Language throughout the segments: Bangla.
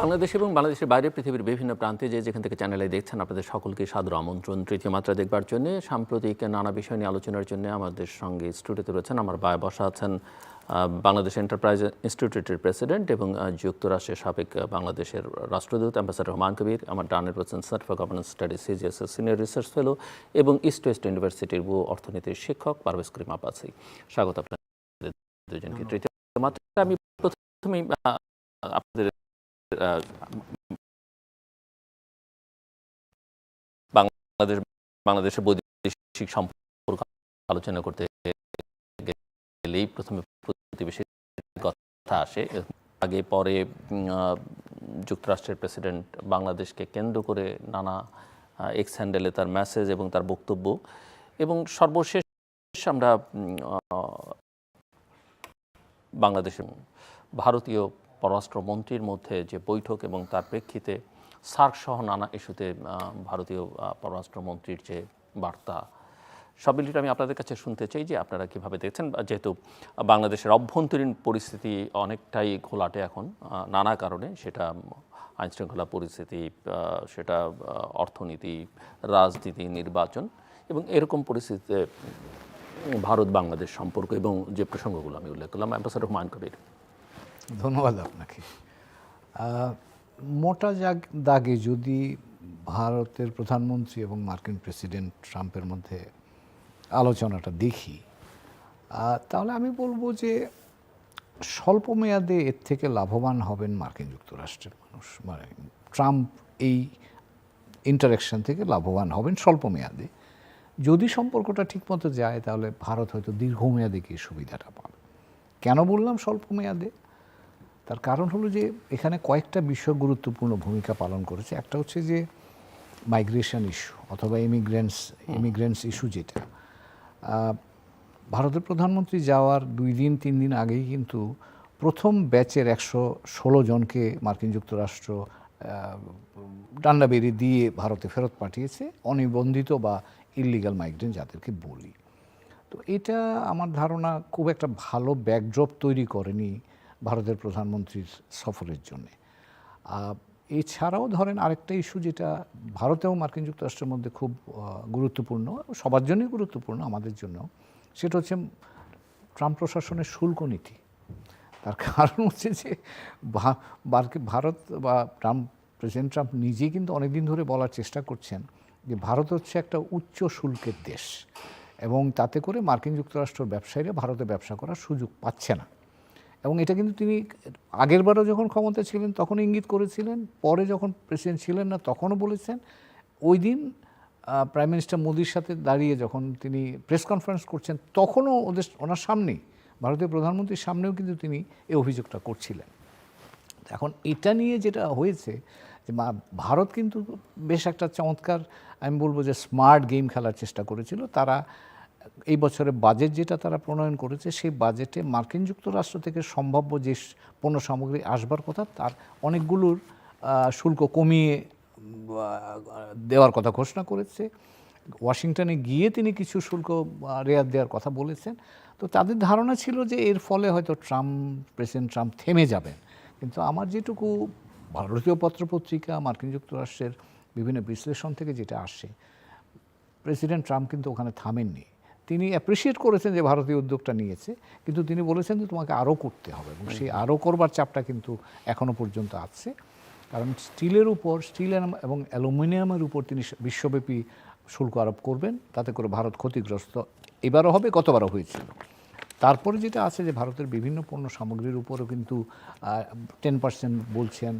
বাংলাদেশ এবং বাংলাদেশের বাইরে পৃথিবীর বিভিন্ন প্রান্তে যে যেখান থেকে চ্যানেলে দেখছেন আপনাদের সকলকে সাদর আমন্ত্রণ। তৃতীয় মাত্রা দেখবার জন্য সাম্প্রতিক নানা বিষয় নিয়ে আলোচনার জন্য আমাদের সঙ্গে স্টুডিওতে রয়েছেন আমার বায় বসা আছেন বাংলাদেশ এন্টারপ্রাইজ ইনস্টিটিউটের প্রেসিডেন্ট এবং যুক্তরাষ্ট্রের সাবেক বাংলাদেশের রাষ্ট্রদূত অ্যাম্বাসাডার রহমান কবির আমার ডানের রয়েছেন centre for governance studies CGS senior research fellow এবং ইস্ট ওয়েস্ট ইউনিভার্সিটির ভূ অর্থনীতির শিক্ষক পারভেজ করিম আপাসি স্বাগত আপনাদের দুজনকে। তৃতীয় মাত্রা আমি প্রথমেই আপনাদের বাংলাদেশ বাংলাদেশের বৈদেশিক সম্পর্ক আলোচনা করতে গেলেই প্রথমে প্রতিবেশীর কথা আসে। আগে পরে যুক্তরাষ্ট্রের প্রেসিডেন্ট বাংলাদেশকে কেন্দ্র করে নানা এক্স হ্যান্ডেলে তার মেসেজ এবং তার বক্তব্য। এবং সর্বশেষ আমরা উম, আহ, বাংলাদেশ ভারতীয় পররাষ্ট্রমন্ত্রীর মধ্যে যে বৈঠক এবং তার প্রেক্ষিতে সার্ক সহ নানা ইস্যুতে ভারতীয় পররাষ্ট্রমন্ত্রীর যে বার্তা। সব মিলিয়ে আমি আপনাদের কাছে শুনতে চাই যে আপনারা কীভাবে দেখছেন যেহেতু বাংলাদেশের অভ্যন্তরীণ পরিস্থিতি অনেকটাই ঘোলাটে এখন নানা কারণে সেটা আইনশৃঙ্খলা পরিস্থিতি সেটা অর্থনীতি, রাজনীতি, নির্বাচন এবং এরকম পরিস্থিতিতে ভারত বাংলাদেশ সম্পর্ক এবং যে প্রসঙ্গগুলো আমি উল্লেখ করলাম, অ্যাম্বাসাডার হুমায়ুন কবির। ধন্যবাদ আপনাকে। মোটা দাগে যদি ভারতের প্রধানমন্ত্রী এবং মার্কিন প্রেসিডেন্ট ট্রাম্পের মধ্যে আলোচনাটা দেখি তাহলে আমি বলব যে স্বল্প মেয়াদে এর থেকে লাভবান হবেন মার্কিন যুক্তরাষ্ট্রের মানুষ। মানে ট্রাম্প এই ইন্টারাকশন থেকে লাভবান হবেন স্বল্প মেয়াদে। যদি সম্পর্কটা ঠিকমতো যায়, তাহলে ভারত হয়তো দীর্ঘমেয়াদে গিয়ে সুবিধাটা পাবে। কেন বললাম স্বল্প মেয়াদে? তার কারণ হলো যে এখানে কয়েকটা বিষয় গুরুত্বপূর্ণ ভূমিকা পালন করেছে। একটা হচ্ছে যে মাইগ্রেশন ইস্যু অথবা ইমিগ্রেন্টস ইমিগ্রেন্টস ইস্যু যেটা। ভারতের প্রধানমন্ত্রী যাওয়ার দুই দিন তিন দিন আগেই কিন্তু প্রথম ব্যাচের একশো ষোলো জনকে মার্কিন যুক্তরাষ্ট্র ডান্ডা বেরি দিয়ে ভারতে ফেরত পাঠিয়েছে অনিবন্ধিত বা ইলিগাল মাইগ্রেন্ট যাদেরকে বলি। তো এটা আমার ধারণা খুব একটা ভালো ব্যাকড্রপ তৈরি করেনি ভারতের প্রধানমন্ত্রীর সফরের জন্যে। এছাড়াও ধরেন আরেকটা ইস্যু যেটা ভারত এবং মার্কিন যুক্তরাষ্ট্রের মধ্যে খুব গুরুত্বপূর্ণ, সবার জন্যই গুরুত্বপূর্ণ আমাদের জন্য সেটা হচ্ছে ট্রাম্প প্রশাসনের শুল্ক নীতি। তার কারণ হচ্ছে যে ভারত বা ট্রাম্প, প্রেসিডেন্ট ট্রাম্প নিজেই কিন্তু অনেকদিন ধরে বলার চেষ্টা করছেন যে ভারত হচ্ছে একটা উচ্চ শুল্কের দেশ এবং তাতে করে মার্কিন যুক্তরাষ্ট্র ব্যবসায়ীরা ভারতে ব্যবসা করার সুযোগ পাচ্ছে না। এবং এটা কিন্তু তিনি আগেরবারও যখন ক্ষমতা ছিলেন, তখন ইঙ্গিত করেছিলেন, পরে যখন প্রেসিডেন্ট ছিলেন না, তখনও বলেছেন। ওই দিন প্রাইম মিনিস্টার মোদির সাথে দাঁড়িয়ে যখন তিনি প্রেস কনফারেন্স করছেন, তখনও ওদের, ওনার সামনেই, ভারতীয় প্রধানমন্ত্রীর সামনেও কিন্তু তিনি এই অভিযোগটা করছিলেন। এখন এটা নিয়ে যেটা হয়েছে, যে ভারত কিন্তু বেশ একটা চমৎকার, আমি বলব যে স্মার্ট গেম খেলার চেষ্টা করেছিল। তারা এই বছরে বাজেট যেটা তারা প্রণয়ন করেছে, সেই বাজেটে মার্কিন যুক্তরাষ্ট্র থেকে সম্ভাব্য যে পণ্য সামগ্রী আসবার কথা, তার অনেকগুলোর শুল্ক কমিয়ে দেওয়ার কথা ঘোষণা করেছে। ওয়াশিংটনে গিয়ে তিনি কিছু শুল্ক রেয়াত দেওয়ার কথা বলেছেন। তো তাদের ধারণা ছিল যে এর ফলে হয়তো ট্রাম্প, প্রেসিডেন্ট ট্রাম্প থেমে যাবেন। কিন্তু আমার যেটুকু ভারতীয় পত্রপত্রিকা, মার্কিন যুক্তরাষ্ট্রের বিভিন্ন বিশ্লেষণ থেকে যেটা আসে, প্রেসিডেন্ট ট্রাম্প কিন্তু ওখানে থামেননি। তিনি অ্যাপ্রিসিয়েট করেছেন যে ভারতীয় উদ্যোগটা নিয়েছে, কিন্তু তিনি বলেছেন যে তোমাকে আরও করতে হবে এবং সেই আরও করবার চাপটা কিন্তু এখনও পর্যন্ত আছে। কারণ স্টিলের উপর, স্টিল এবং অ্যালুমিনিয়ামের উপর তিনি বিশ্বব্যাপী শুল্ক আরোপ করবেন, তাতে করে ভারত ক্ষতিগ্রস্ত এবারও হবে, গতবারও হয়েছিল। তারপরে যেটা আছে যে ভারতের বিভিন্ন পণ্য সামগ্রীর উপরও কিন্তু টেন পার্সেন্ট বলছেন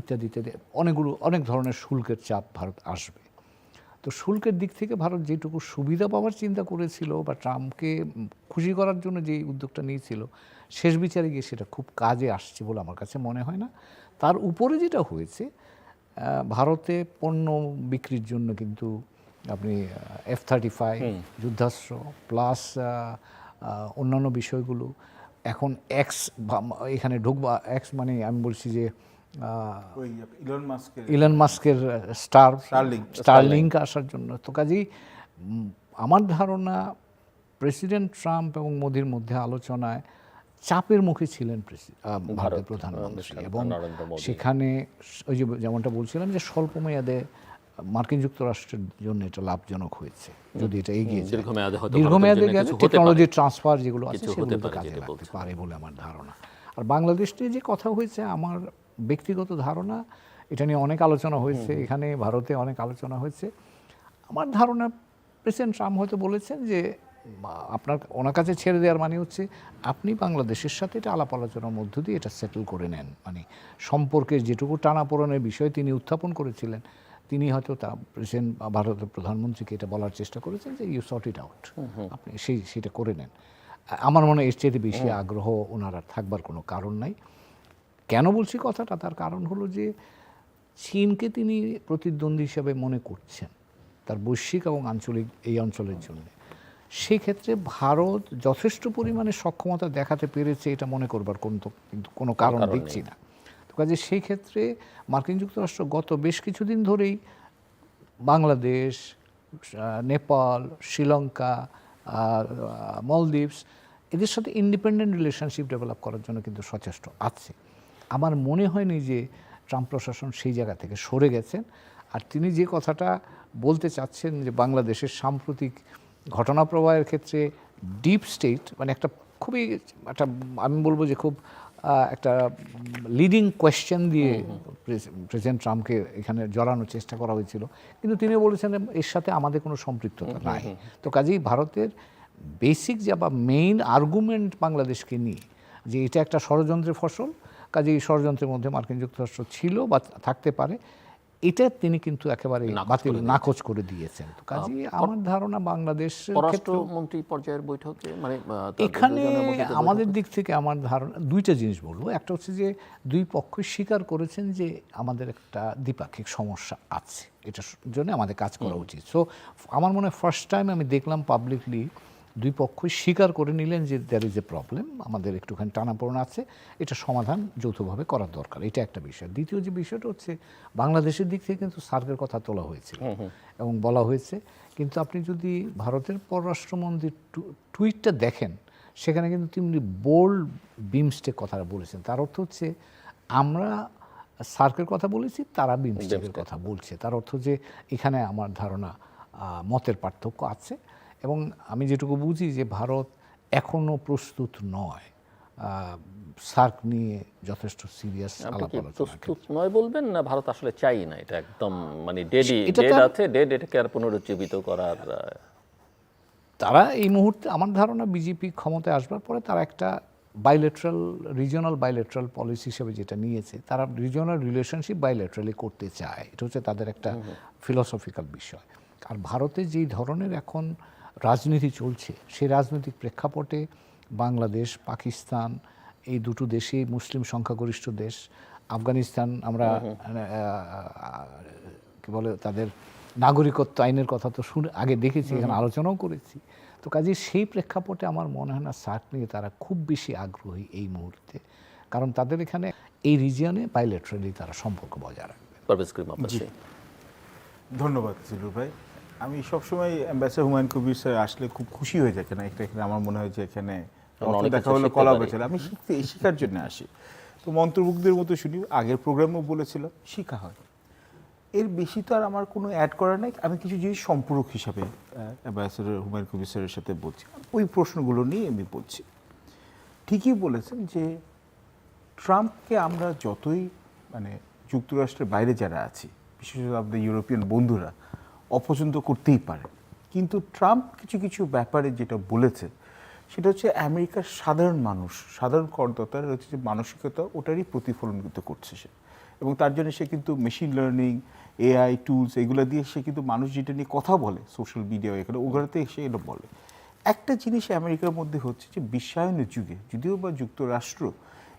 ইত্যাদি ইত্যাদি, অনেকগুলো, অনেক ধরনের শুল্কের চাপ ভারত আসবে। তো শুল্কের দিক থেকে ভারত যেটুকু সুবিধা পাওয়ার চিন্তা করেছিল বা ট্রাম্পকে খুশি করার জন্য যে উদ্যোগটা নিয়েছিল শেষ বিচারে গিয়ে সেটা খুব কাজে আসছে বলে আমার কাছে মনে হয় না। তার উপরে যেটা হয়েছে ভারতে পণ্য বিক্রির জন্য কিন্তু আপনি এফ থার্টি ফাইভ যুদ্ধাস্ত্র প্লাস অন্যান্য বিষয়গুলো এখন এক্স এখানে ঢুকবা এক্স মানে আমি বলছি যে ইলন মাস্কের ইলন মাস্কের স্টার. স্টারলিংক আসার জন্য। তো কাজেই আমার ধারণা প্রেসিডেন্ট ট্রাম্প এবং মোদির মধ্যে আলোচনায় চাপের মুখে ছিলেন ভারতের প্রধানমন্ত্রী এবং সেখানে ওই যে যেমনটা বলছিলাম যে স্বল্প মেয়াদে মার্কিন যুক্তরাষ্ট্রের জন্য এটা লাভজনক হয়েছে যদি এটা এগিয়ে দীর্ঘমেয়াদে গেলে টেকনোলজি ট্রান্সফার যেগুলো আছে সেগুলো কাজে লাগতে পারে বলে আমার ধারণা। আর বাংলাদেশ নিয়ে যে কথা হয়েছে আমার ব্যক্তিগত ধারণা এটা নিয়ে অনেক আলোচনা হয়েছে এখানে ভারতে অনেক আলোচনা হয়েছে। আমার ধারণা প্রেসিডেন্ট ট্রাম্প হয়তো বলেছেন যে আপনার ওনার কাছে ছেড়ে দেওয়ার মানে হচ্ছে আপনি বাংলাদেশের সাথে এটা আলাপ আলোচনার মধ্য দিয়ে এটা সেটেল করে নেন। মানে সম্পর্কের যেটুকু টানাপোড়েনের বিষয় তিনি উত্থাপন করেছিলেন তিনি হয়তো তা প্রেসিডেন্ট বা ভারতের প্রধানমন্ত্রীকে এটা বলার চেষ্টা করেছেন যে ইউ সর্ট ইট আউট আপনি সেই সেটা করে নেন। আমার মনে হয় এর চেয়ে বেশি আগ্রহ ওনারা থাকবার কোনো কারণ নাই। কেন বলছি কথাটা? তার কারণ হলো যে চীনকে তিনি প্রতিদ্বন্দ্বী হিসাবে মনে করছেন তার বৈশ্বিক এবং আঞ্চলিক এই অঞ্চলের জন্য। সেই ক্ষেত্রে ভারত যথেষ্ট পরিমাণে সক্ষমতা দেখাতে পেরেছে এটা মনে করবার কোনো তো কিন্তু কোনো কারণ দেখছি না। তো কাজে সেই ক্ষেত্রে মার্কিন যুক্তরাষ্ট্র গত বেশ কিছুদিন ধরেই বাংলাদেশ নেপাল শ্রীলঙ্কা আর, মলদ্বীপস এদের সাথে ইন্ডিপেন্ডেন্ট রিলেশনশিপ ডেভেলপ করার জন্য কিন্তু সচেষ্ট আছে। আমার মনে হয়নি যে ট্রাম্প প্রশাসন সেই জায়গা থেকে সরে গেছেন। আর তিনি যে কথাটা বলতে চাচ্ছেন যে বাংলাদেশের সাম্প্রতিক ঘটনা প্রবাহের ক্ষেত্রে ডিপ স্টেট মানে একটা খুবই একটা আমি বলব যে খুব একটা লিডিং কোয়েশ্চেন দিয়ে প্রেসিডেন্ট ট্রাম্পকে এখানে জড়ানোর চেষ্টা করা হয়েছিল। কিন্তু তিনি বলেছেন এর সাথে আমাদের কোনো সম্পৃক্ততা নাই। তো কাজেই ভারতের বেসিক যা বা মেইন আর্গুমেন্ট বাংলাদেশকে নিয়ে যে এটা একটা ষড়যন্ত্রের ফসল কাজে এই ষড়যন্ত্রের মধ্যে মার্কিন যুক্তরাষ্ট্র ছিল বা থাকতে পারে এটা তিনি কিন্তু একেবারে বাতিল নাকচ করে দিয়েছেন। তো কাজে আমার ধারণা বাংলাদেশ পররাষ্ট্রমন্ত্রী পর্যায়ের বৈঠকে মানে এখানে আমাদের দিক থেকে আমার ধারণা দুইটা জিনিস বলব। একটা হচ্ছে যে দুই পক্ষ স্বীকার করেছেন যে আমাদের একটা দ্বিপাক্ষিক সমস্যা আছে। এটার জন্য আমাদের কাজ করা উচিত। সো আমার মনে হয় ফার্স্ট টাইম আমি দেখলাম পাবলিকলি দুই পক্ষই স্বীকার করে নিলেন যে দ্যার ইজ এ প্রবলেম আমাদের একটুখানি টানাপোড়েন আছে এটা সমাধান যৌথভাবে করার দরকার এটা একটা বিষয়। দ্বিতীয় যে বিষয়টা হচ্ছে বাংলাদেশের দিক থেকে কিন্তু সার্কের কথা তোলা হয়েছে এবং বলা হয়েছে কিন্তু আপনি যদি ভারতের পররাষ্ট্রমন্ত্রীর টুইটটা দেখেন সেখানে কিন্তু তিনি বোল্ড বিমস্টেক কথাটা বলেছেন। তার অর্থ হচ্ছে আমরা সার্কের কথা বলেছি তারা বিমস্টেকের কথা বলছে। তার অর্থ যে এখানে আমার ধারণা মতের পার্থক্য আছে। এবং আমি যেটুকু বুঝি যে ভারত এখনও প্রস্তুত নয়। সার্ক নিয়ে যথেষ্ট সিরিয়াস প্রস্তুত নয় বলবেন না ভারত আসলে চাই না এটা একদম মানে ডেডি ডেড আছে ডেড এটাকে আর পুনরুজ্জীবিত করার তারা এই মুহূর্তে আমার ধারণা বিজেপি ক্ষমতায় আসবার পরে তারা একটা বাইলেট্রাল রিজিওনাল বাইলেট্রাল পলিসি হিসেবে যেটা নিয়েছে তারা রিজিওনাল রিলেশনশিপ বাইলেট্রালি করতে চায়। এটা হচ্ছে তাদের একটা ফিলসফিক্যাল বিষয়। আর ভারতে যেই ধরনের এখন রাজনীতি চলছে সেই রাজনৈতিক প্রেক্ষাপটে বাংলাদেশ পাকিস্তান এই দুটো দেশই মুসলিম সংখ্যাগরিষ্ঠ দেশ। আফগানিস্তান আমরা আহ, কি বলে তাদের নাগরিকত্ব আইনের কথা তো শুনে আগে দেখেছি এখানে আলোচনাও করেছি। তো কাজে সেই প্রেক্ষাপটে আমার মনে হয় না সার্ক নিয়ে তারা খুব বেশি আগ্রহী এই মুহূর্তে। কারণ তাদের এখানে এই রিজিয়নে বাইলেটারালি তারা সম্পর্ক বজায় রাখবে। ধন্যবাদ জিলুর ভাই। আমি সবসময় অ্যাম্বাসেডর হুমায়ুন কবির স্যার আসলে খুব খুশি হয়ে যায় কেন? একটা এখানে আমার মনে হয় যে এখানে দেখা হলো কলা পারি। আমি শিখতে শেখার জন্য আসি। তো মন্ত্রমুগ্ধের মতো শুনি আগের প্রোগ্রামও বলেছিল শিখা হয়। এর বেশি তো আর আমার কোনো অ্যাড করা নাই। আমি কিছু জিনিস সম্পূরক হিসাবে অ্যাম্বাসেডর হুমায়ুন কবির স্যারের সাথে বলছি। ওই প্রশ্নগুলো নিয়ে আমি বলছি। ঠিকই বলেছেন যে ট্রাম্পকে আমরা যতই মানে যুক্তরাষ্ট্রের বাইরে যারা আছি বিশেষত আমাদের ইউরোপিয়ান বন্ধুরা অপছন্দ করতেই পারে। কিন্তু ট্রাম্প কিছু কিছু ব্যাপারে যেটা বলেছে সেটা হচ্ছে আমেরিকার সাধারণ মানুষ, সাধারণ করদাতার হচ্ছে যে মানসিকতা ওটারই প্রতিফলন কিন্তু করছে সে। এবং তার জন্য সে কিন্তু মেশিন লার্নিং এআই টুলস এগুলো দিয়ে সে কিন্তু মানুষ যেটা নিয়ে কথা বলে সোশ্যাল মিডিয়া এখানে, ওগুলোতে সে এটা বলে। একটা জিনিস আমেরিকার মধ্যে হচ্ছে যে বিশ্বায়নের যুগে, যদিও বা যুক্তরাষ্ট্র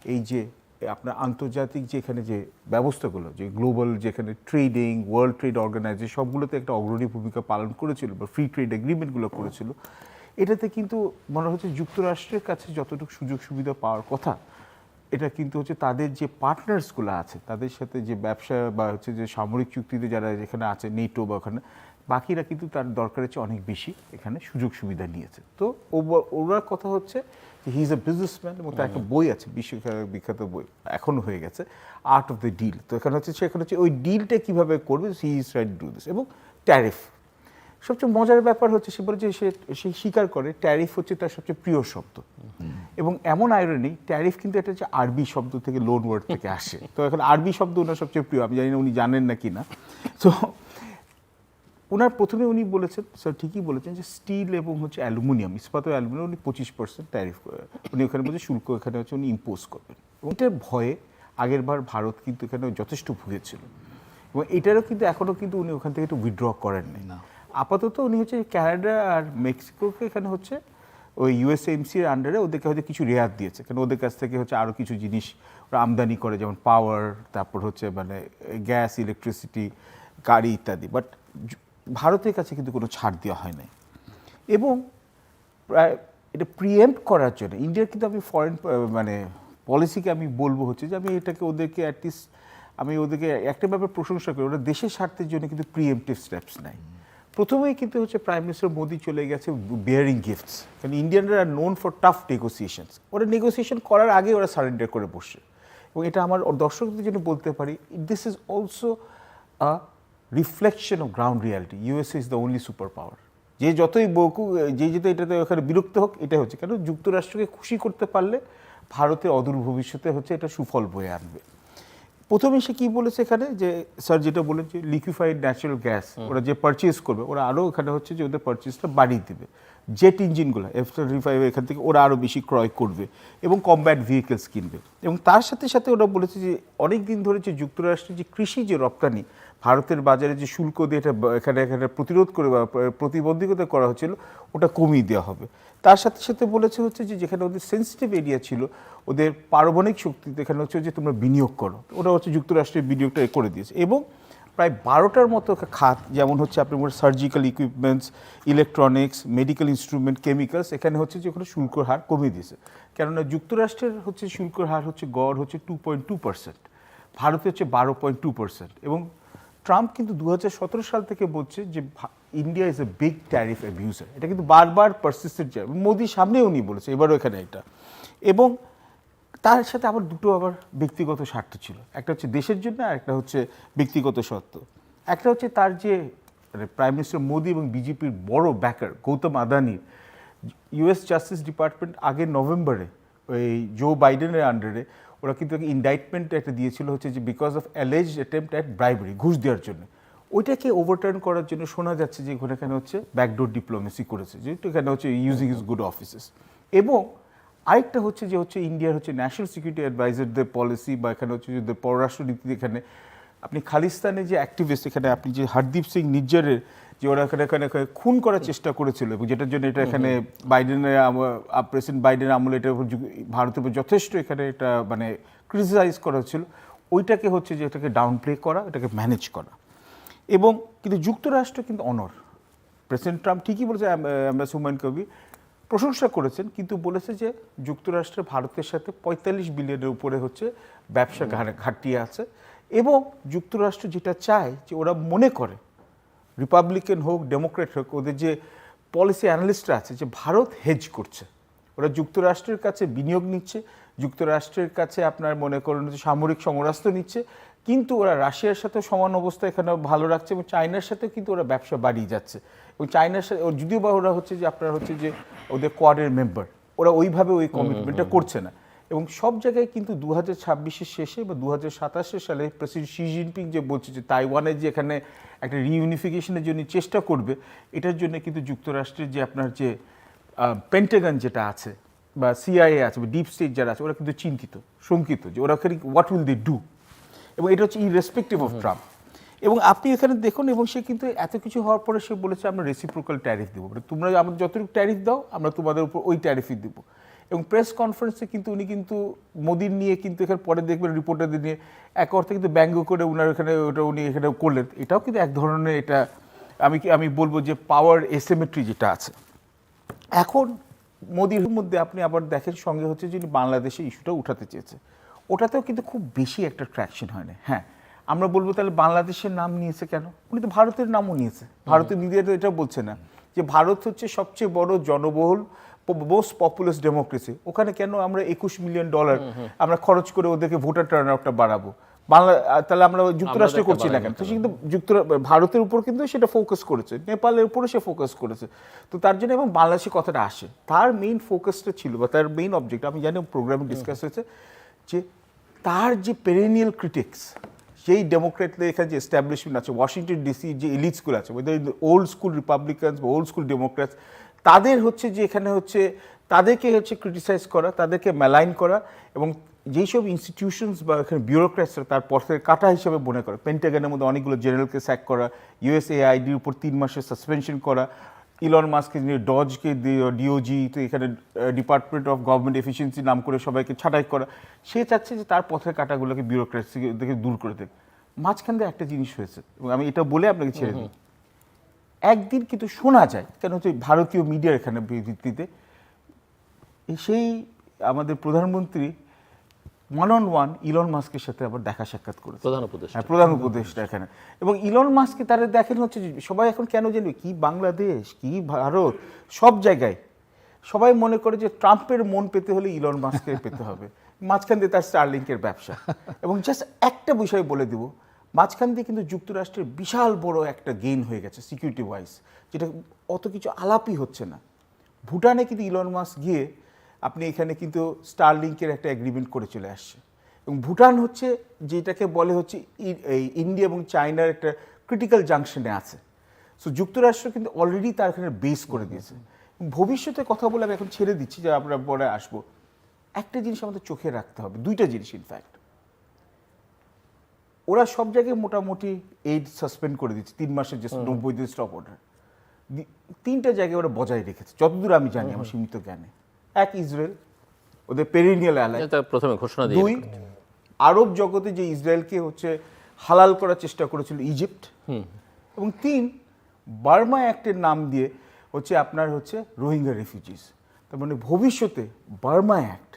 এই যে আপনার আন্তর্জাতিক যে এখানে যে ব্যবস্থাগুলো, যে গ্লোবাল যেখানে ট্রেডিং, ওয়ার্ল্ড ট্রেড অর্গানাইজেশন, সবগুলোতে একটা অগ্রণী ভূমিকা পালন করেছিল বা ফ্রি ট্রেড এগ্রিমেন্টগুলো করেছিল। এটাতে কিন্তু মনে হচ্ছে যুক্তরাষ্ট্রের কাছে যতটুকু সুযোগ সুবিধা পাওয়ার কথা, এটা কিন্তু হচ্ছে তাদের যে পার্টনার্সগুলো আছে, তাদের সাথে যে ব্যবসা বা হচ্ছে যে সামরিক চুক্তিতে যারা যেখানে আছে নেটো বা ওখানে বাকিরা কিন্তু তার দরকারের চেয়ে অনেক বেশি এখানে সুযোগ সুবিধা নিয়েছে। তো ওনার কথা হচ্ছে যে হি ইজ এ বিজনেসম্যান এবং তার একটা বই আছে বিশ্ব বিখ্যাত বই এখনও হয়ে গেছে আর্ট অফ দ্য ডিল তো এখানে হচ্ছে সেখানে হচ্ছে ওই ডিলটা কীভাবে করবে he is right do this এবং ট্যারিফ সবচেয়ে মজার ব্যাপার হচ্ছে সে বলে যে সে সে স্বীকার করে ট্যারিফ হচ্ছে তার সবচেয়ে প্রিয় শব্দ। এবং এমন আয়রনি ট্যারিফ কিন্তু এটা হচ্ছে আরবি শব্দ থেকে লোন ওয়ার্ড থেকে আসে। তো এখন আরবি শব্দ ওনার সবচেয়ে প্রিয় আমি জানি না উনি জানেন না কি না। তো ওনার প্রথমে উনি বলেছেন স্যার ঠিকই বলেছেন যে স্টিল এবং হচ্ছে অ্যালুমিনিয়াম ইস্পাত ও অ্যালুমিনিয়াম উনি পঁচিশ পার্সেন্ট ট্যারিফ উনি ওখানে বলছে শুল্ক এখানে হচ্ছে উনি ইম্পোজ করবেন। এবং এটার ভয়ে আগের বার ভারত কিন্তু এখানে যথেষ্ট ভুগেছিল। এবং এটারও কিন্তু এখনও কিন্তু উনি ওখান থেকে একটু উইথড্র করেন নাই। না। আপাতত উনি হচ্ছে কানাডা আর মেক্সিকোকে এখানে হচ্ছে ওই ইউএসএমসির আন্ডারে ওদেরকে হয়তো কিছু রেয়াত দিয়েছে। কারণ ওদের কাছ থেকে হচ্ছে আরও কিছু জিনিস ওরা আমদানি করে যেমন পাওয়ার তারপর হচ্ছে মানে গ্যাস ইলেকট্রিসিটি গাড়ি ইত্যাদি। বাট ভারতের কাছে কিন্তু কোনো ছাড় দেওয়া হয় নাই এবং প্রায় এটা প্রিএম্প করার জন্য, ইন্ডিয়ার কিন্তু আমি ফরেন মানে পলিসিকে আমি বলব হচ্ছে যে আমি এটাকে ওদেরকে অ্যাটলিস্ট আমি ওদেরকে একটা ব্যাপার প্রশংসা করি, ওরা দেশের স্বার্থের জন্য কিন্তু প্রিএমটিভ স্টেপস নেয়। প্রথমেই কিন্তু হচ্ছে প্রাইম মিনিস্টার মোদি চলে গেছে বিয়ারিং গিফটস কারণ ইন্ডিয়ানরা are known for tough negotiations ওরা নেগোসিয়েশন করার আগে ওরা সারেন্ডার করে বসে এবং এটা আমার দর্শকদের জন্য বলতে পারি this is also a reflection of ground reality USA is the only super power যে যতই বকু যে যেতে এটাতে ওখানে বিরক্ত হোক এটা হচ্ছে। কেন? যুক্তরাষ্ট্রকে খুশি করতে পারলে ভারতের অদূর ভবিষ্যতে হচ্ছে এটা সুফল বয়ে আনবে। প্রথমে সে কী বলেছে এখানে? যে স্যার যেটা বলেন যে লিকুইফাইড ন্যাচারাল গ্যাস ওরা যে পারচেজ করবে ওরা আরও এখানে হচ্ছে যে ওদের পারচেজটা বাড়িয়ে দেবে। জেট ইঞ্জিনগুলো এফ থার্টি ফাইভ এখান থেকে ওরা আরও বেশি ক্রয় করবে এবং কম্ব্যাট ভেহিকেলস কিনবে। এবং তার সাথে সাথে ওরা বলেছে যে অনেক দিন ধরে যে যুক্তরাষ্ট্রের যে কৃষি যে রপ্তানি ভারতের বাজারে যে শুল্ক দিয়ে এটা এখানে এখানে প্রতিরোধ করে বা প্রতিবন্ধকতা করা হচ্ছিল, ওটা কমিয়ে দেওয়া হবে। তার সাথে সাথে বলেছে হচ্ছে যে, যেখানে ওদের সেন্সিটিভ এরিয়া ছিল, ওদের পারমাণবিক শক্তিতে এখানে হচ্ছে যে তোমরা বিনিয়োগ করো। ওরা হচ্ছে যুক্তরাষ্ট্রের বিনিয়োগটা করে দিয়েছে। এবং প্রায় বারোটার মতো খাত, যেমন হচ্ছে আপনি surgical equipments electronics medical instrument chemicals এখানে হচ্ছে যে ওখানে শুল্কর হার কমিয়ে দিয়েছে। কেননা যুক্তরাষ্ট্রের হচ্ছে শুল্কর হার হচ্ছে গড় হচ্ছে টু পয়েন্ট টু পার্সেন্ট ভারতে হচ্ছে বারো পয়েন্ট টু পার্সেন্ট এবং ট্রাম্প কিন্তু দু হাজার সতেরো সাল থেকে বলছে যে India is a big tariff abuser এটা কিন্তু বারবার পার্সিস্টেন্ট যায় মোদির সামনে উনি বলেছে, এবারও এখানে এটা। এবং তার সাথে আবার দুটো আবার ব্যক্তিগত স্বার্থ ছিল। একটা হচ্ছে দেশের জন্য আর একটা হচ্ছে ব্যক্তিগত স্বার্থ। একটা হচ্ছে তার যে প্রাইম মিনিস্টার মোদি এবং বিজেপির বড় ব্যাকার গৌতম আদানির ইউএস জাস্টিস ডিপার্টমেন্ট আগের নভেম্বরে ওই জো বাইডেনের আন্ডারে ওরা কিন্তু ইন্ডাইটমেন্ট একটা দিয়েছিল হচ্ছে যে because of allege attempt at bribery ঘুষ দেওয়ার জন্য। ওইটাকে ওভারটার্ন করার জন্য শোনা যাচ্ছে যে এখানে হচ্ছে ব্যাকডোর ডিপ্লোমেসি করেছে, যেহেতু এখানে হচ্ছে ইউজিং ইজ গুড অফিসেস এবং আরেকটা হচ্ছে যে হচ্ছে ইন্ডিয়ার হচ্ছে ন্যাশনাল সিকিউরিটি অ্যাডভাইজারদের পলিসি বা এখানে হচ্ছে যে পররাষ্ট্রনীতি এখানে আপনি খালিস্তানে যে অ্যাক্টিভিস্ট এখানে, আপনি যে হরদীপ সিং নিজ্জারের যে ওরা এখানে এখানে খুন করার চেষ্টা করেছিল এবং যেটার জন্য এটা এখানে বাইডেনের প্রেসিডেন্ট বাইডেনের আমলে এটা ভারতের উপর যথেষ্ট এখানে এটা মানে ক্রিটিসাইজ করা হচ্ছিল। ওইটাকে হচ্ছে যে এটাকে ডাউন প্লে করা, এটাকে ম্যানেজ করা। এবং কিন্তু যুক্তরাষ্ট্র কিন্তু অনর প্রেসিডেন্ট ট্রাম্প ঠিকই বলেছে অ্যাম্বাস হুমায়ুন কবি প্রশংসা করেছেন, কিন্তু বলেছে যে যুক্তরাষ্ট্রে ভারতের সাথে পঁয়তাল্লিশ বিলিয়নের উপরে হচ্ছে ব্যবসা ঘা- ঘাটতি আছে। এবং যুক্তরাষ্ট্র যেটা চায় যে ওরা মনে করে রিপাবলিকান হোক ডেমোক্রেট হোক ওদের যে পলিসি অ্যানালিস্টরা আছে যে ভারত হেজ করছে। ওরা যুক্তরাষ্ট্রের কাছে বিনিয়োগ নিচ্ছে যুক্তরাষ্ট্রের কাছে আপনার মনে করেন যে সামরিক সমরাস্ত্র নিচ্ছে কিন্তু ওরা রাশিয়ার সাথে সমান অবস্থা এখানে ভালো রাখছে এবং চায়নার সাথেও কিন্তু ওরা ব্যবসা বাড়িয়ে যাচ্ছে। এবং চায়নার সাথে যদিও বা ওরা হচ্ছে যে আপনার হচ্ছে যে ওদের কোয়াডের মেম্বার ওরা ওইভাবে ওই কমিটমেন্টটা করছে না। এবং সব জায়গায় কিন্তু দু হাজার ছাব্বিশের শেষে বা দু হাজার সাতাশের সালে প্রেসিডেন্ট শি জিনপিং যে বলছে যে তাইওয়ানের যে এখানে একটা রিইউনিফিকেশনের জন্য চেষ্টা করবে এটার জন্য কিন্তু যুক্তরাষ্ট্রের যে আপনার যে পেন্টাগন যেটা আছে বা সিআইএ আছে বা ডিপ স্টেট যারা আছে ওরা কিন্তু চিন্তিত শঙ্কিত যে ওরা হোয়াট উইল দে ডু এবং এটা হচ্ছে ইরেসপেক্টিভ অফ ট্রাম্প এবং আপনি এখানে দেখুন এবং সে কিন্তু এত কিছু হওয়ার পরে সে বলেছে আমরা রেসিপ্রোকাল ট্যারিফ দেবো। মানে তোমরা আমাদের যতটুকু ট্যারিফ দাও আমরা তোমাদের উপর ওই ট্যারিফই দেবো। এবং প্রেস কনফারেন্সে কিন্তু উনি কিন্তু মোদির নিয়ে কিন্তু এখানে পরে দেখবেন রিপোর্টারদের নিয়ে এক অর্থে কিন্তু ব্যঙ্গ করে উনার এখানে ওটা উনি এখানে করলেন। এটাও কিন্তু এক ধরনের এটা আমি কি আমি বলব যে পাওয়ার এসেমেট্রি যেটা আছে। এখন মোদির মধ্যে আপনি আবার দেখেন সঙ্গে হচ্ছে যিনি বাংলাদেশে ইস্যুটা উঠাতে চেয়েছে। ওটাতেও কিন্তু খুব বেশি একটা ট্র্যাকশন হয় না হ্যাঁ আমরা বলব তাহলে বাংলাদেশের নাম নিয়েছে কেন? উনি তো ভারতের নামও নিয়েছে। ভারতের মিডিয়া তো এটা বলছে না যে ভারত হচ্ছে সবচেয়ে বড় জনবহুল মোস্ট পপুলাস ডেমোক্রেসি ওখানে কেন আমরা একুশ মিলিয়ন ডলার আমরা খরচ করে ওদেরকে ভোটার টার্ন আউটটা বাড়াবো? বাংলা তাহলে আমরা যুক্তরাষ্ট্রে করছি না কেন? তো সে কিন্তু যুক্তরা ভারতের উপর কিন্তু সেটা ফোকাস করেছে নেপালের উপরে সে ফোকাস করেছে। তো তার জন্য এবং বাংলাদেশে কথাটা আসে তার মেইন ফোকাসটা ছিল বা তার মেইন অবজেক্ট আমি জানি প্রোগ্রামে ডিসকাস হয়েছে যে তার যে পেরেনিয়াল ক্রিটিক্স সেই ডেমোক্রেটদের এখানে যে এস্টাবলিশমেন্ট আছে ওয়াশিংটন ডিসি যে এলিট স্কুল আছে ওদের ওল্ড স্কুল রিপাবলিকানস বা ওল্ড স্কুল ডেমোক্রেটস তাদের হচ্ছে যে এখানে হচ্ছে তাদেরকে হচ্ছে ক্রিটিসাইজ করা তাদেরকে ম্যালাইন করা এবং যেই সব ইনস্টিটিউশনস বা এখানে বিউরোক্র্যাটসরা তার পথের কাটা হিসেবে মনে করে পেন্টাগনের মধ্যে অনেকগুলো জেনারেলকে স্যাক করা ইউএসএআইডির উপর তিন মাসের সাসপেনশন করা ইলন মাস্ককে নিয়ে ডজকে ডিওজি তো এখানে ডিপার্টমেন্ট অফ গভর্নমেন্ট এফিসিয়েন্সি নাম করে সবাইকে ছাঁটাই করা। সে চাচ্ছে যে তার পথের কাটাগুলোকে বিউরোক্রেসি থেকে দূর করে দেবে। মাঝখান দিয়ে একটা জিনিস হয়েছে এবং আমি এটা বলে আপনাকে ছেড়ে দিই। একদিন কিন্তু শোনা যায় কেন হচ্ছে ভারতীয় মিডিয়ার এখানে ভিত্তিতে সেই আমাদের প্রধানমন্ত্রী ওয়ান অন ওয়ান ইলন মাস্কের সাথে আবার দেখা সাক্ষাৎ করেছে। প্রধান উপদেশ হ্যাঁ প্রধান উপদেষ্টা এখানে। এবং ইলন মাস্ককে তারা দেখেন হচ্ছে যে সবাই এখন কেন জানবে কি বাংলাদেশ কি ভারত সব জায়গায় সবাই মনে করে যে ট্রাম্পের মন পেতে হলে ইলন মাস্কের পেতে হবে। মাঝখান দিয়ে তার স্টারলিংকের ব্যবসা। এবং জাস্ট একটা বিষয় বলে দিব মাঝখান দিয়ে কিন্তু যুক্তরাষ্ট্রের বিশাল বড় একটা গেইন হয়ে গেছে সিকিউরিটি ওয়াইজ যেটা অত কিছু আলাপই হচ্ছে না। ভুটানে কিন্তু ইলন মাস গিয়ে আপনি এখানে কিন্তু স্টারলিংকের একটা এগ্রিমেন্ট করে চলে আসছে। এবং ভুটান হচ্ছে যেটাকে বলে হচ্ছে এই ইন্ডিয়া এবং চায়নার একটা ক্রিটিক্যাল জাংশনে আছে। সো যুক্তরাষ্ট্র কিন্তু অলরেডি তার এখানে বেস করে দিয়েছে। ভবিষ্যতে কথা বলে আমি এখন ছেড়ে দিচ্ছি, যে আমরা পরে আসব। একটা জিনিস আমাদের চোখে রাখতে হবে, দুইটা জিনিস ইনফ্যাক্ট ওরা সব জায়গায় মোটামুটি এইড সাসপেন্ড করে দিচ্ছে। তিন মাসের যে নব্বই দিন স্টপ অর্ডার তিনটা জায়গায় ওরা বজায় রেখেছে। যতদূর আমি জানি আমার সীমিত জ্ঞানে। এক ইসরায়েল ওদের পেরিনিয়াল অ্যালাই প্রথমে ঘোষণা দুই আরব জগতে যে ইসরায়েলকে হচ্ছে হালাল করার চেষ্টা করেছিল ইজিপ্ট। এবং তিন বার্মা অ্যাক্টের নাম দিয়ে হচ্ছে আপনার হচ্ছে রোহিঙ্গা রেফিউজিস তার মানে ভবিষ্যতে বার্মা অ্যাক্ট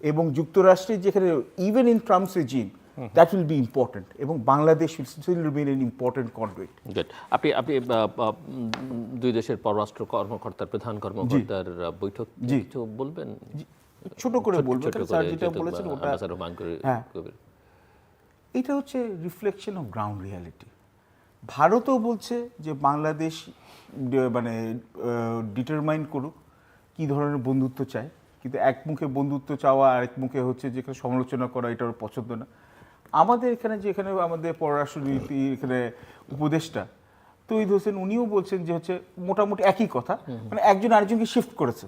এবং যুক্তরাষ্ট্রের যেখানে even in Trump's regime that will be important এবং Bangladesh will still remain an important Good. আপনি আপনি দুই দেশের পররাষ্ট্র কর্মকর্তার প্রধান কর্মকর্তার বৈঠক। কিছু বলবেন? ছোট করে বলব ছোট কারণ স্যার করে যেটা বলেছেন ওটা হ্যাঁ। এটা হচ্ছে রিফ্লেকশন অফ গ্রাউন্ড রিয়ালিটি ভারতও বলছে যে বাংলাদেশ মানে ডিটারমাইন করুক কি ধরনের বন্ধুত্ব চায়। কিন্তু এক মুখে বন্ধুত্ব চাওয়া আরেক মুখে হচ্ছে যেখানে সমালোচনা করা এটা ওর পছন্দ না। আমাদের এখানে যে এখানে আমাদের পররাষ্ট্রনীতি এখানে উপদেষ্টা তৈদ হোসেন উনিও বলছেন যে হচ্ছে মোটামুটি একই কথা মানে একজন আরেকজনকে শিফট করেছে।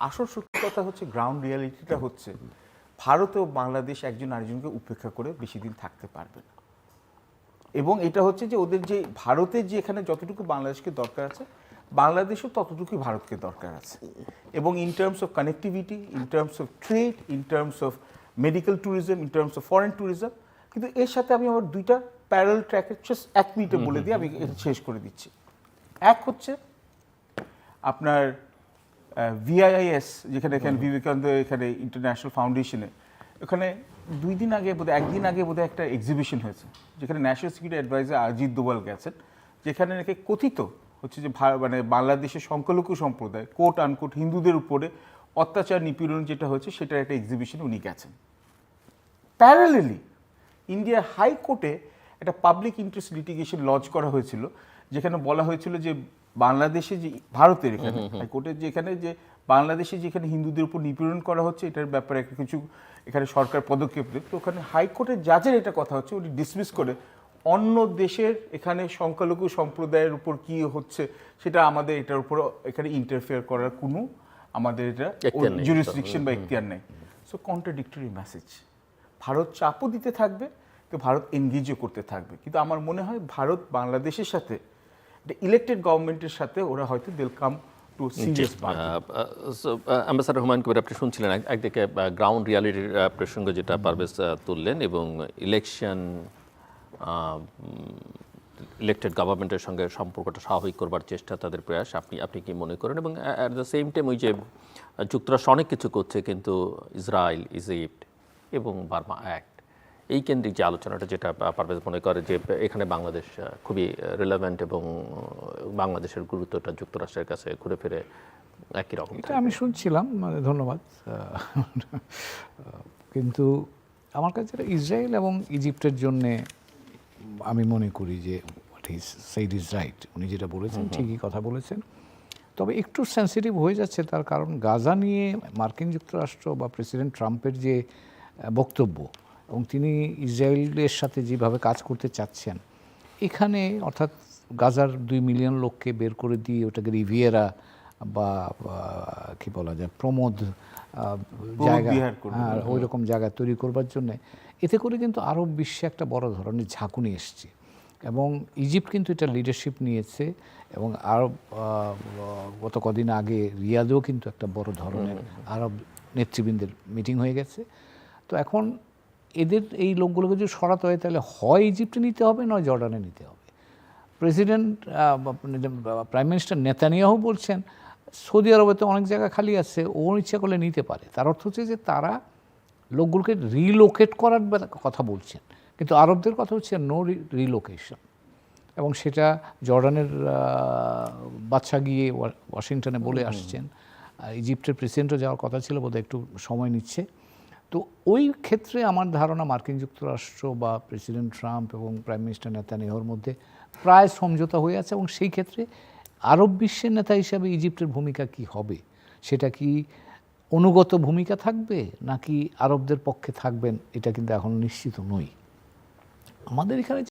আসল সত্যি কথা হচ্ছে গ্রাউন্ড রিয়ালিটিটা হচ্ছে ভারত ও বাংলাদেশ একজন আরেকজনকে উপেক্ষা করে বেশি দিন থাকতে পারবে না। এবং এটা হচ্ছে যে ওদের যে ভারতের যে এখানে যতটুকু বাংলাদেশকে দরকার আছে বাংলাদেশও ততটুকুই ভারতকে দরকার আছে। এবং in terms of connectivity in terms of trade in terms of medical tourism in terms of foreign tourism কিন্তু এর সাথে আমি আমার দুইটা প্যারাল ট্র্যাকের জাস্ট এক মিনিটে বলে দিয়ে আমি শেষ করে দিচ্ছি। এক হচ্ছে আপনার ভিআইআইএস যেখানে এখানে বিবেকানন্দ এখানে ইন্টারন্যাশনাল ফাউন্ডেশনে ওখানে দুই দিন আগে বোধহয় একদিন আগে বোধহয় একটা এক্সিবিশন হয়েছে যেখানে national security advisor Ajit Doval গেছেন যেখানে নাকি কথিত হচ্ছে যে ভা- মানে বাংলাদেশের সংখ্যালঘু সম্প্রদায় কোট আনকোট হিন্দুদের উপরে অত্যাচার নিপীড়ন যেটা হয়েছে সেটার একটা এক্সিবিশন উনি গেছেন। প্যারালেলি ইন্ডিয়া হাইকোর্টে একটা পাবলিক ইন্টারেস্ট লিটিগেশন লঞ্চ করা হয়েছিল যেখানে বলা হয়েছিল যে বাংলাদেশে যে ভারতের এখানে হাইকোর্টে যেখানে যে বাংলাদেশে যেখানে হিন্দুদের উপর নিপীড়ন করা হচ্ছে এটার ব্যাপারে একটা কিছু এখানে সরকার পদক্ষেপ নেবে। তো ওখানে হাইকোর্টের জাজের এটা কথা হচ্ছে উনি ডিসমিস করে অন্য দেশের এখানে সংখ্যালঘু সম্প্রদায়ের উপর কি হচ্ছে সেটা আমাদের এটার উপর এখানে ইন্টারফেয়ার করার কোনো আমাদের এটা। জুরিসডিকশন বা এখতিয়ার নেই। সো কন্ট্রাডিক্টরি মেসেজ ভারত চাপও দিতে থাকবে তো ভারত এনগেজও করতে থাকবে। কিন্তু আমার মনে হয় ভারত বাংলাদেশের সাথে ইলেক্টেড গভর্নমেন্টের সাথে ওরা হয়তো দেল কাম অ্যাম্বাসাডার হুমায়ুন কবির আপনি শুনছিলেন একদিকে গ্রাউন্ড রিয়ালিটির প্রসঙ্গ যেটা পারভেজ তুললেন এবং ইলেকশন ইলেকটেড গভর্নমেন্টের সঙ্গে সম্পর্কটা স্বাভাবিক করবার চেষ্টা তাদের প্রয়াস। আপনি আপনি কি মনে করেন? এবং অ্যাট দ্য সেম টাইম ওই যে যুক্তরাষ্ট্র অনেক কিছু করছে কিন্তু ইসরায়েল ইজিপ্ট এবং বার্মা অ্যাক্ট। এই কেন্দ্রিক যে আলোচনাটা যেটা পারভেজ মনে করে যে এখানে বাংলাদেশ খুবই রিলেভেন্ট এবং বাংলাদেশের গুরুত্বটা যুক্তরাষ্ট্রের কাছে ঘুরে ফিরে একই রকম এটা আমি শুনছিলাম মানে ধন্যবাদ। কিন্তু আমার কাছে ইসরায়েল এবং ইজিপ্টের জন্যে আমি মনে করি যে what is side is right উনি যেটা বলেছেন ঠিকই কথা বলেছেন। তবে একটু সেন্সিটিভ হয়ে যাচ্ছে তার কারণ গাজা নিয়ে মার্কিন যুক্তরাষ্ট্র বা প্রেসিডেন্ট ট্রাম্পের যে বক্তব্য এবং তিনি ইসরায়েলের সাথে যেভাবে কাজ করতে চাচ্ছেন এখানে অর্থাৎ গাজার দুই মিলিয়ন লোককে বের করে দিয়ে ওটাকে রিভিয়েরা বা কি বলা যায় প্রমোদ জায়গা হ্যাঁ ওই রকম জায়গা তৈরি করবার জন্য এতে করে কিন্তু আরব বিশ্বে একটা বড় ধরনের ঝাঁকুনি এসছে এবং ইজিপ্ট কিন্তু এটা লিডারশিপ নিয়েছে এবং আরব গত কদিন আগে রিয়াদেও কিন্তু একটা বড় ধরনের আরব নেতৃবৃন্দের মিটিং হয়ে গেছে। তো এখন এদের এই লোকগুলোকে যদি সরাতে হয় তাহলে হয় ইজিপ্টে নিতে হবে নয় জর্ডানে নিতে হবে। প্রেসিডেন্ট প্রাইম মিনিস্টার নেতানিয়াহু বলছেন সৌদি আরবে তো অনেক জায়গা খালি আছে ও ইচ্ছা করলে নিতে পারে। তার অর্থ হচ্ছে যে তারা লোকগুলোকে রিলোকেট করার কথা বলছেন। কিন্তু আরবদের কথা হচ্ছে নো রিলোকেশন। এবং সেটা জর্ডানের বাচ্চা গিয়ে ওয়াশিংটনে বলে আসছেন। ইজিপ্টের প্রেসিডেন্টও যাওয়ার কথা ছিল বোধহয় একটু সময় নিচ্ছে। তো ওই ক্ষেত্রে আমার ধারণা মার্কিন যুক্তরাষ্ট্র বা প্রেসিডেন্ট ট্রাম্প এবং প্রাইম মিনিস্টার নেহর মধ্যে প্রায় সমঝোতা হয়ে আছে এবং সেই ক্ষেত্রে আরব বিশ্বের নেতা হিসাবে ইজিপ্টের ভূমিকা কি হবে? সেটা কি অনুগত ভূমিকা থাকবে নাকি আরবদের পক্ষে থাকবেন? এটা কিন্তু এখন নিশ্চিত নই। আমাদের এখানে